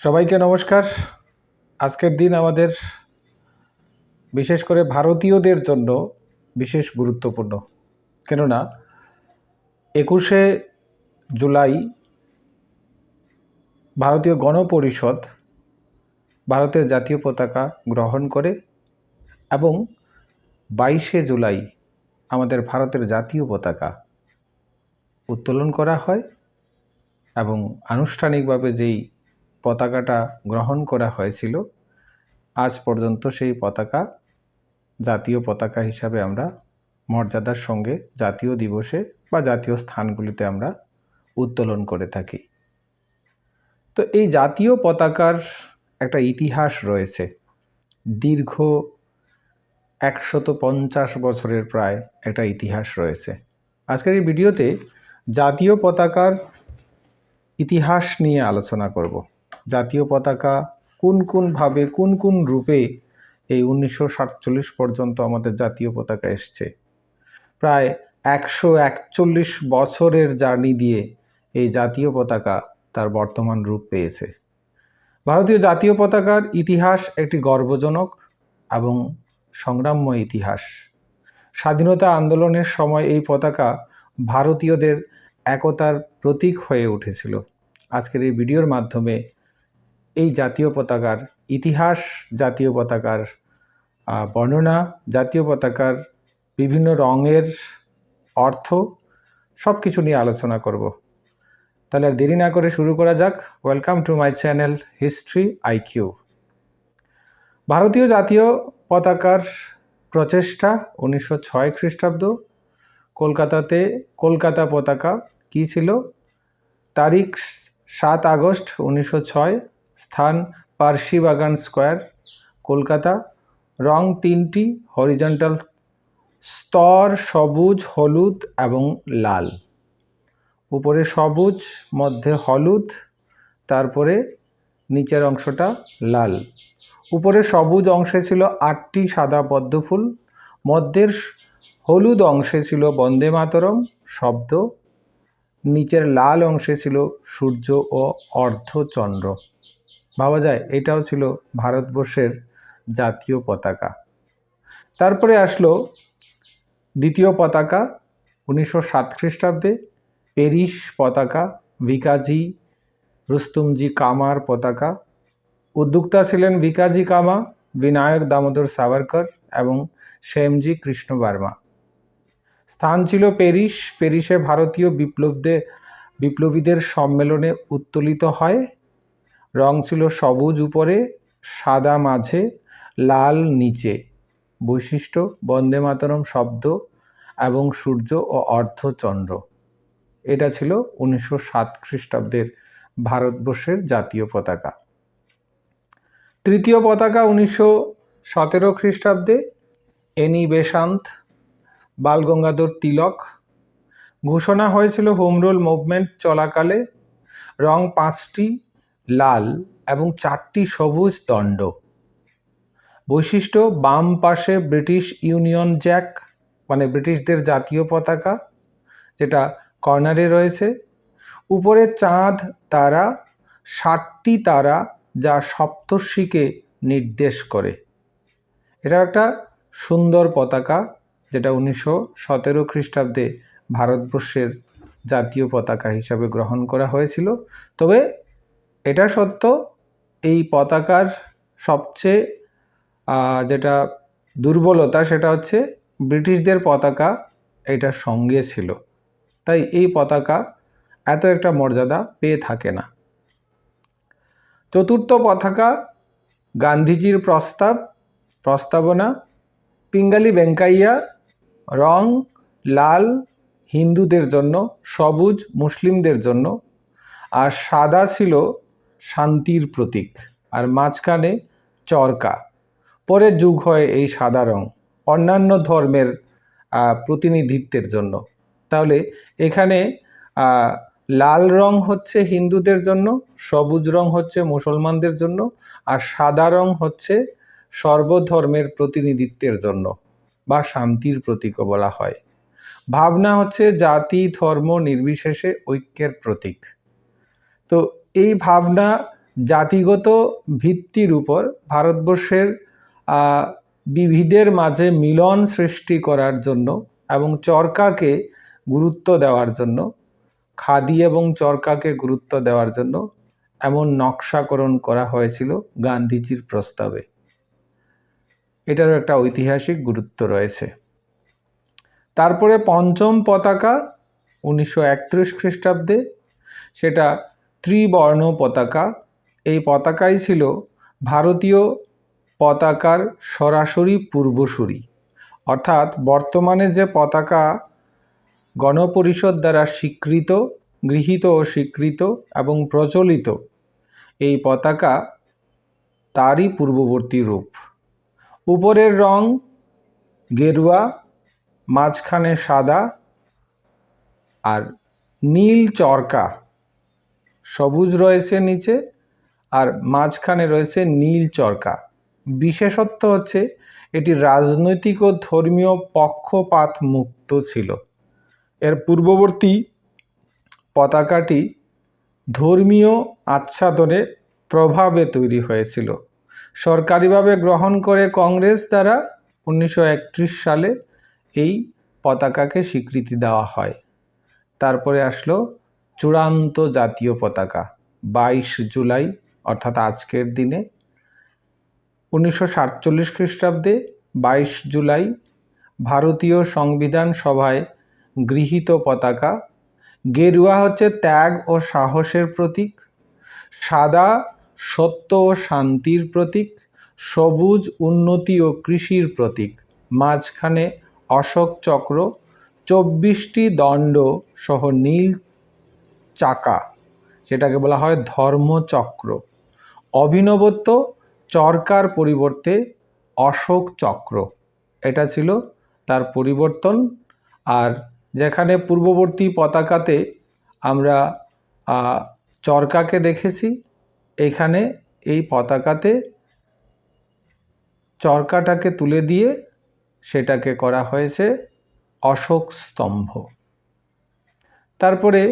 সবাইকে নমস্কার। আজকের দিন আমাদের বিশেষ করে ভারতীয়দের জন্য বিশেষ গুরুত্বপূর্ণ। কেননা, একুশে জুলাই ভারতীয় গণপরিষদ ভারতের জাতীয় পতাকা গ্রহণ করে এবং বাইশে জুলাই আমাদের ভারতের জাতীয় পতাকা উত্তোলন করা হয় এবং আনুষ্ঠানিকভাবে যেই পতাকাটা গ্রহণ করা হয়েছিল। আজ পর্যন্ত সেই পতাকা জাতীয় পতাকা হিসাবে আমরা মর্যাদার সঙ্গে জাতীয় দিবসে বা জাতীয় স্থানগুলিতে আমরা উত্তোলন করে থাকি। তো এই জাতীয় পতাকার একটা ইতিহাস রয়েছে। দীর্ঘ একশত পঞ্চাশ বছরের প্রায় একটা ইতিহাস রয়েছে। আজকের এই ভিডিওতে জাতীয় পতাকার ইতিহাস নিয়ে আলোচনা করব। জাতীয় পতাকা, কোন কোনভাবে কোন কোন রূপে এই উনিশশো সাতচল্লিশ পর্যন্ত আমাদের জাতীয় পতাকা এসছে। প্রায় একশো একচল্লিশ বছরের জার্নি দিয়ে এই জাতীয় পতাকা তার বর্তমান রূপ পেয়েছে। ভারতীয় জাতীয় পতাকার ইতিহাস একটি গর্বজনক এবং সংগ্রাম্য ইতিহাস। স্বাধীনতা আন্দোলনের সময় এই পতাকা ভারতীয়দের একতার প্রতীক হয়ে উঠেছিল। আজকের এই ভিডিওর মাধ্যমে এই জাতীয় পতাকার ইতিহাস, জাতীয় পতাকার বর্ণনা, জাতীয় পতাকার বিভিন্ন রঙের অর্থ সব কিছু নিয়ে আলোচনা করব। তাহলে আর দেরি না করে শুরু করা যাক। Welcome to my channel history IQ ভারতীয় জাতীয় পতাকার প্রচেষ্টা উনিশশো ছয় খ্রিস্টাব্দ। কলকাতাতে কলকাতা পতাকা কী ছিল? তারিখ সাত আগস্ট উনিশশো ছয়। স্থান পার্সি বাগান স্কোয়ার, কলকাতা। রং তিনটি, হরিজন্টাল। স্তর সবুজ, হলুদ এবং লাল। উপরে সবুজ, মধ্যে হলুদ, তারপরে নিচের অংশটা লাল। উপরে সবুজ অংশে ছিল আটটি সাদা পদ্মফুল মধ্যের হলুদ অংশে ছিল বন্দে মাতরম শব্দ, নিচের লাল অংশে ছিল সূর্য ও অর্ধচন্দ্র। ভাবা যায়, এটাও ছিল ভারতবর্ষের জাতীয় পতাকা। তারপরে আসলো দ্বিতীয় পতাকা উনিশশো সাত খ্রিস্টাব্দে প্যারিস পতাকা, ভিকাজি রুস্তুমজি কামার পতাকা। উদ্যোক্তা ছিলেন ভিকাজি কামা, বিনায়ক দামোদর সাভারকর এবং শ্যামজি কৃষ্ণ বার্মা। স্থান ছিল প্যারিস প্যারিসে ভারতীয় বিপ্লবদের বিপ্লবীদের সম্মেলনে উত্তোলিত হয়। রং ছিল সবুজ উপরে, সাদা মাঝে, লাল নিচে। বৈশিষ্ট্য, বন্দে মাতরম শব্দ এবং সূর্য ও অর্ধচন্দ্র। এটা ছিল উনিশশো সাত খ্রিস্টাব্দের ভারতবর্ষের জাতীয় পতাকা। তৃতীয় পতাকা উনিশশো সতেরো খ্রিস্টাব্দে, এনি বেশান্ত, বালগঙ্গাধর তিলক। ঘোষণা হয়েছিল হোম রুল মুভমেন্ট চলাকালে। রং পাঁচটি লাল এবং চারটি সবুজ দণ্ড। বৈশিষ্ট্য, বাম পাশে ব্রিটিশ ইউনিয়ন জ্যাক মানে ব্রিটিশদের জাতীয় পতাকা, যেটা কর্নারে রয়েছে। উপরে চাঁদ তারা, ষাটটি তারা যা সপ্তর্ষিকে নির্দেশ করে। এটা একটা সুন্দর পতাকা, যেটা উনিশশো সতেরো খ্রিস্টাব্দে ভারতবর্ষের জাতীয় পতাকা হিসাবে গ্রহণ করা হয়েছিল। তবে এটা সত্য, এই পতাকার সবচেয়ে যেটা দুর্বলতা সেটা হচ্ছে ব্রিটিশদের পতাকা এটার সঙ্গে ছিল। তাই এই পতাকা এত একটা মর্যাদা পেয়ে থাকে না। চতুর্থ পতাকা গান্ধীজির প্রস্তাব, প্রস্তাবনা, পিঙ্গালি বেঙ্কাইয়া রং, লাল, হিন্দুদের জন্য, সবুজ, মুসলিমদের জন্য, আর সাদা ছিল শান্তির প্রতীক। আর মাঝখানে চরকা। পরে যুগ হয় এই সাদা রং। অন্যান্য ধর্মের প্রতিনিধিত্বের জন্য। তাহলে এখানে লাল রং হচ্ছে হিন্দুদের জন্য, সবুজ রং হচ্ছে মুসলমানদের জন্য, আর সাদা রং হচ্ছে সর্বধর্মের প্রতিনিধিত্বের জন্য, বা শান্তির প্রতীকও বলা হয়। ভাবনা হচ্ছে জাতি, ধর্ম নির্বিশেষে ঐক্যের প্রতীক। তো এই ভাবনা জাতিগত ভিত্তির উপর ভারতবর্ষের বিবিধের মাঝে মিলন সৃষ্টি করার জন্য এবং চরকাকে গুরুত্ব দেওয়ার জন্য, খাদি এবং চরকাকে গুরুত্ব দেওয়ার জন্য এমন নকশাকরণ করা হয়েছিল গান্ধীজির প্রস্তাবে। এটারও একটা ঐতিহাসিক গুরুত্ব রয়েছে। তারপরে পঞ্চম পতাকা উনিশশো একত্রিশ খ্রিস্টাব্দে, সেটা ত্রিবর্ণ পতাকা। এই পতাকাই ছিল ভারতীয় পতাকার সরাসরি পূর্বসূরি। অর্থাৎ বর্তমানে যে পতাকা গণপরিষদ দ্বারা স্বীকৃত, গৃহীত ও স্বীকৃত এবং প্রচলিত, এই পতাকা তারই পূর্ববর্তী রূপ। উপরের রং গেরুয়া, মাঝখানে সাদা আর নীল চরকা। সবুজ রয়েছে নিচে আর মাঝখানে রয়েছে নীল চরকা। বিশেষত্ব হচ্ছে এটি রাজনৈতিক ও ধর্মীয় পক্ষপাত মুক্ত ছিল। এর পূর্ববর্তী পতাকাটি ধর্মীয় আচ্ছাদনে প্রভাবে তৈরি হয়েছিল। সরকারিভাবে গ্রহণ করে কংগ্রেস দ্বারা উনিশশো একত্রিশ সালে এই পতাকাকে স্বীকৃতি দেওয়া হয়। তারপরে আসলো চূড়ান্ত জাতীয় পতাকা, বাইশ জুলাই, অর্থাৎ আজকের দিনে। উনিশশো সাতচল্লিশ খ্রিস্টাব্দে বাইশ জুলাই ভারতীয় সংবিধান সভায় গৃহীত পতাকা। গেরুয়া হচ্ছে ত্যাগ ও সাহসের প্রতীক। সাদা সত্য ও শান্তির প্রতীক। সবুজ উন্নতি ও কৃষির প্রতীক। মাঝখানে অশোক চক্র। চব্বিশটি দণ্ড সহ নীল চাকা, সেটাকে বলা হয় ধর্মচক্র। অভিনবত্ব, চরকার পরিবর্তে অশোক চক্র। এটা ছিল তার পরিবর্তন। আর যেখানে পূর্ববর্তী পতাকাতে আমরা চরকাকে দেখেছি, এখানে এই পতাকাতে চরকাটাকে তুলে দিয়ে সেটাকে করা হয়েছে অশোক স্তম্ভ। তারপরে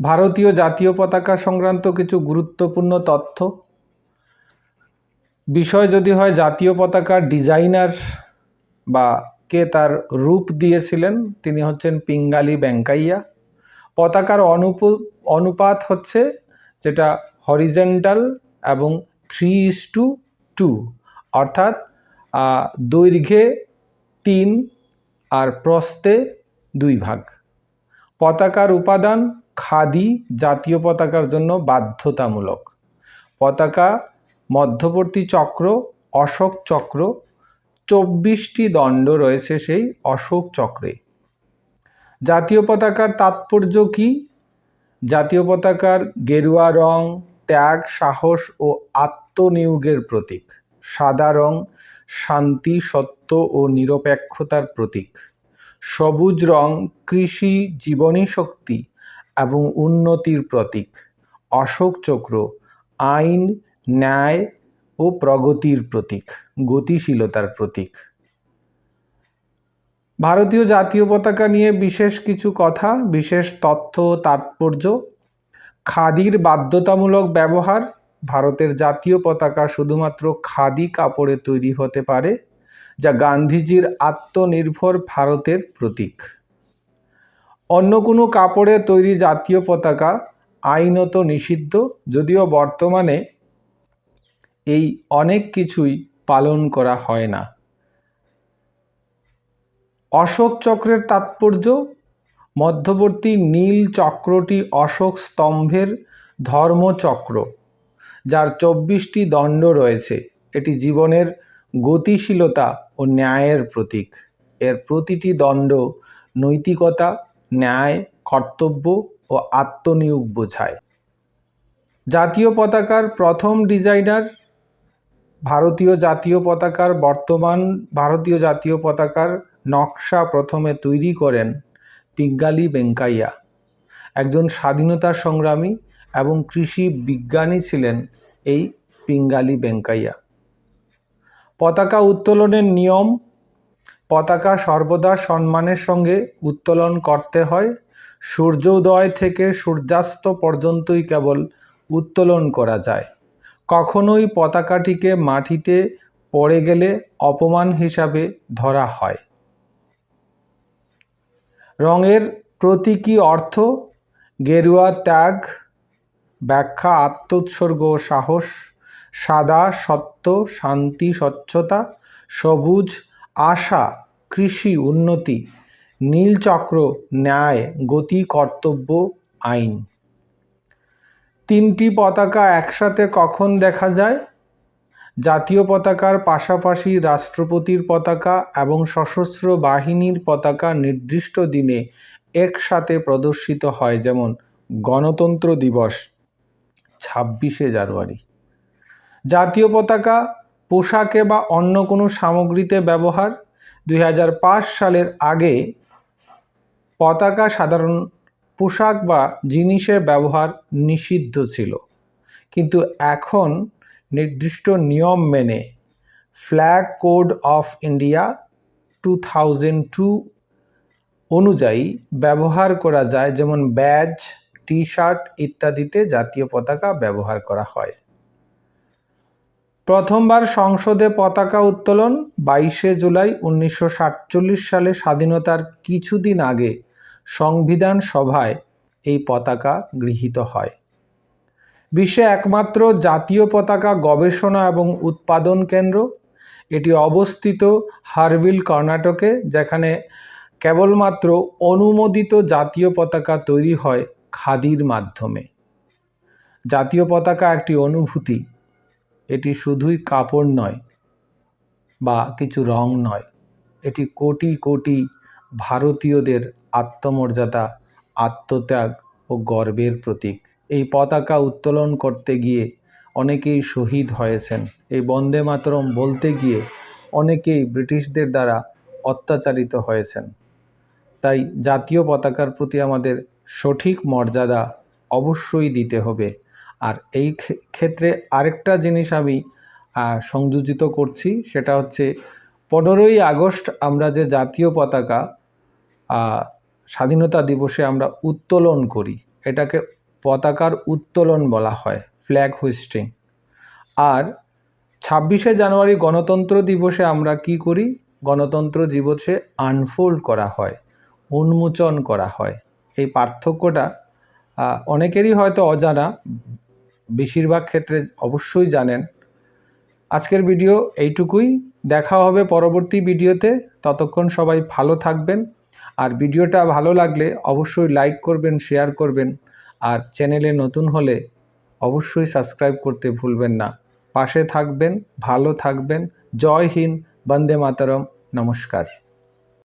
ভারতীয় জাতীয় পতাকা সংক্রান্ত কিছু গুরুত্বপূর্ণ তথ্য? বিষয় যদি হয় জাতীয় পতাকার ডিজাইনার বা কে তার রূপ দিয়েছিলেন, তিনি হচ্ছেন পিঙ্গালি বেঙ্কাইয়া পতাকার অনুপ, অনুপাত হচ্ছে যেটা হরিজেন্টাল এবং থ্রি ইস টু টু, অর্থাৎ দৈর্ঘ্যে তিন আর প্রস্তে দুই ভাগ। পতাকার উপাদান খাদি জাতীয় পতাকার জন্য বাধ্যতামূলক। পতাকা, মধ্যবর্তী চক্র, অশোক চক্র, চব্বিশটি দণ্ড রয়েছে সেই অশোক চক্রে। জাতীয় পতাকার তাৎপর্য কি? জাতীয় পতাকার গেরুয়া রং, ত্যাগ, সাহস ও আত্মনিয়োগের প্রতীক। সাদা রং, শান্তি, সত্য ও নিরপেক্ষতার প্রতীক। সবুজ রং, কৃষি, জীবনী শক্তি এবং উন্নতির প্রতীক। অশোক চক্র আইন, ন্যায় ও প্রগতির প্রতীক, গতিশীলতার প্রতীক। ভারতীয় জাতীয় পতাকা নিয়ে বিশেষ কিছু কথা, বিশেষ তথ্য তাৎপর্য, খাদির বাধ্যতামূলক ব্যবহার, ভারতের জাতীয় পতাকা শুধুমাত্র খাদি কাপড়ে তৈরি হতে পারে, যা গান্ধীজির আত্মনির্ভর ভারতের প্রতীক। অন্য কোনো কাপড়ে তৈরি জাতীয় পতাকা আইনত নিষিদ্ধ, যদিও বর্তমানে এই অনেক কিছুই পালন করা হয় না। অশোক চক্রের তাৎপর্য, মধ্যবর্তী নীল চক্রটি অশোক স্তম্ভের ধর্মচক্র, যার চব্বিশটি দণ্ড রয়েছে। এটি জীবনের গতিশীলতা ও ন্যায়ের প্রতীক। এর প্রতিটি দণ্ড নৈতিকতা ন্যায়, কর্তব্য ও আত্মনিয়োগ বোঝায়। জাতীয় পতাকার প্রথম ডিজাইনার ভারতীয় জাতীয় পতাকার বর্তমান ভারতীয় জাতীয় পতাকার নকশা প্রথমে তৈরি করেন পিঙ্গালি বেঙ্কাইয়া। একজন স্বাধীনতা সংগ্রামী এবং কৃষি বিজ্ঞানী ছিলেন এই পিঙ্গালি বেঙ্কাইয়া। পতাকা উত্তোলনের নিয়ম পতাকা সর্বদা সম্মানের সঙ্গে উত্তোলন করতে হয়। সূর্যোদয় থেকে সূর্যাস্ত পর্যন্তই কেবল উত্তোলন করা যায়। কখনোই পতাকাটিকে মাটিতে পড়ে গেলে অপমান হিসাবে ধরা হয়। রঙের প্রতীকী অর্থ, গেরুয়া ত্যাগ, ব্যাখ্যা আত্মোৎসর্গ সাহস, সাদা সত্য, শান্তি, স্বচ্ছতা, সবুজ আশা, কৃষি উন্নতি, নীলচক্র, ন্যায়, গতি, কর্তব্য, আইন। তিনটি পতাকা একসাথে কখন দেখা যায়? জাতীয় পতাকার পাশাপাশি রাষ্ট্রপতির পতাকা এবং সশস্ত্র বাহিনীর পতাকা নির্দিষ্ট দিনে একসাথে প্রদর্শিত হয়, যেমন গণতন্ত্র দিবস, ছাব্বিশে জানুয়ারি। জাতীয় পতাকা পোশাকে বা অন্য কোনো সামগ্রীতে ব্যবহার। দুই হাজার পাঁচ সালের আগে পতাকা সাধারণ পোশাক বা জিনিসে ব্যবহার নিষিদ্ধ ছিল। কিন্তু এখন নির্দিষ্ট নিয়ম মেনে flag code of India two thousand two অনুযায়ী ব্যবহার করা যায়। যেমন ব্যাজ টি শার্ট ইত্যাদিতে জাতীয় পতাকা ব্যবহার করা হয়। প্রথমবার সংসদে পতাকা উত্তোলন বাইশে জুলাই উনিশশো সাতচল্লিশ সালে স্বাধীনতার কিছুদিন আগে সংবিধান সভায় এই পতাকা গৃহীত হয়। বিশ্বে একমাত্র জাতীয় পতাকা গবেষণা এবং উৎপাদন কেন্দ্র। এটি অবস্থিত হারভিল কর্ণাটকে, যেখানে কেবলমাত্র অনুমোদিত জাতীয় পতাকা তৈরি হয় খাদির মাধ্যমে। জাতীয় পতাকা একটি অনুভূতি এটি শুধুই কাপড় নয় বা কিছু রং নয়, এটি কোটি কোটি ভারতীয়দের আত্মমর্যাদা, আত্মত্যাগ ও গর্বের প্রতীক। এই পতাকা উত্তোলন করতে গিয়ে অনেকেই শহীদ হয়েছেন। এই বন্দে মাতরম বলতে গিয়ে অনেকেই ব্রিটিশদের দ্বারা অত্যাচারিত হয়েছেন। তাই জাতীয় পতাকার প্রতি আমাদের সঠিক মর্যাদা অবশ্যই দিতে হবে। আর এই ক্ষেত্রে আরেকটা জিনিস আমি সংযোজিত করছি, সেটা হচ্ছে পনেরোই আগস্ট আমরা যে জাতীয় পতাকা স্বাধীনতা দিবসে আমরা উত্তোলন করি, এটাকে পতাকার উত্তোলন বলা হয় ফ্ল্যাগ হুইস্টিং আর ছাব্বিশে জানুয়ারি গণতন্ত্র দিবসে আমরা কি করি? গণতন্ত্র দিবসে আনফোল্ড করা হয়, উন্মোচন করা হয়। এই পার্থক্যটা অনেকেরই হয়তো অজানা বেশিরভাগ ক্ষেত্রে অবশ্যই জানেন। আজকের ভিডিও এইটুকুই। দেখা হবে পরবর্তী ভিডিওতে ততক্ষণ সবাই ভালো থাকবেন। আর ভিডিওটা ভালো লাগলে অবশ্যই লাইক করবেন শেয়ার করবেন। আর চ্যানেলে নতুন হলে অবশ্যই সাবস্ক্রাইব করতে ভুলবেন না। পাশে থাকবেন, ভালো থাকবেন। জয় হিন্দ, বন্দে মাতরম। নমস্কার।